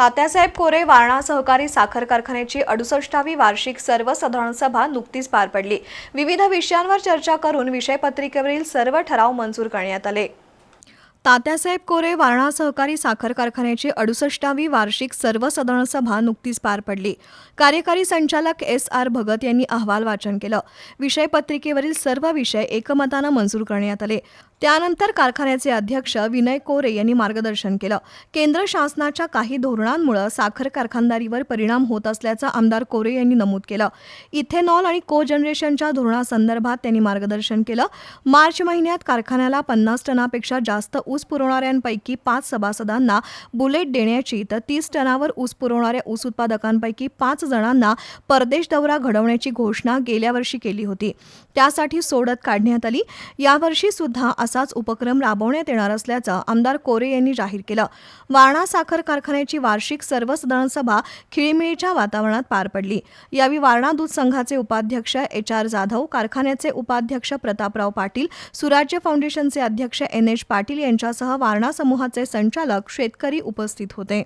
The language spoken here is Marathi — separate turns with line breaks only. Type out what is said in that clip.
तात्यासाहेब कोरे वारणा सहकारी साखर कारखान्याची अडुसष्टावी वार्षिक सर्वसाधारण सभा नुकतीच पार पडली. विविध विषयांवर चर्चा करून विषयपत्रिकेवरील सर्व ठराव मंजूर करण्यात आले. तात्यासाहेब कोरे वारणा सहकारी साखर कारखान्याची अडुसष्टावी वार्षिक सर्वसाधारण सभा नुकतीच पार पडली. कार्यकारी संचालक एस आर भगत यांनी अहवाल वाचन केलं. विषयपत्रिकेवरील सर्व विषय एकमतानं मंजूर करण्यात आले. त्यानंतर कारखान्याचे अध्यक्ष विनय कोरे यांनी मार्गदर्शन केलं. केंद्र शासनाच्या काही धोरणांमुळे साखर कारखानदारीवर परिणाम होत असल्याचं आमदार कोरे यांनी नमूद केलं. इथेनॉल आणि को जनरेशनच्या धोरणासंदर्भात त्यांनी मार्गदर्शन केलं. मार्च महिन्यात कारखान्याला पन्नास टनापेक्षा जास्त ऊस पुरवणाऱ्यांपैकी पाच सभासदांना बुलेट देण्याची तर तीस टनावर ऊस पुरवणाऱ्या ऊस उत्पादकांपैकी पाच जणांना परदेश दौरा घडवण्याची घोषणा गेल्या वर्षी केली होती. त्यासाठी सोडत काढण्यात आली. यावर्षी सुद्धा असाच उपक्रम राबवण्यात येणार असल्याचं आमदार कोरे यांनी जाहीर केलं. वारणा साखर कारखान्याची वार्षिक सर्वसाधारण सभा खिळीमिळीच्या वातावरणात पार पडली. यावेळी वारणा दूध संघाचे उपाध्यक्ष एच आर जाधव कारखान्याचे उपाध्यक्ष प्रतापराव पाटील सुराज्य फाउंडेशनचे अध्यक्ष एन एच पाटील यांच्यासह वारणा समूहाचे संचालक शेतकरी उपस्थित होते.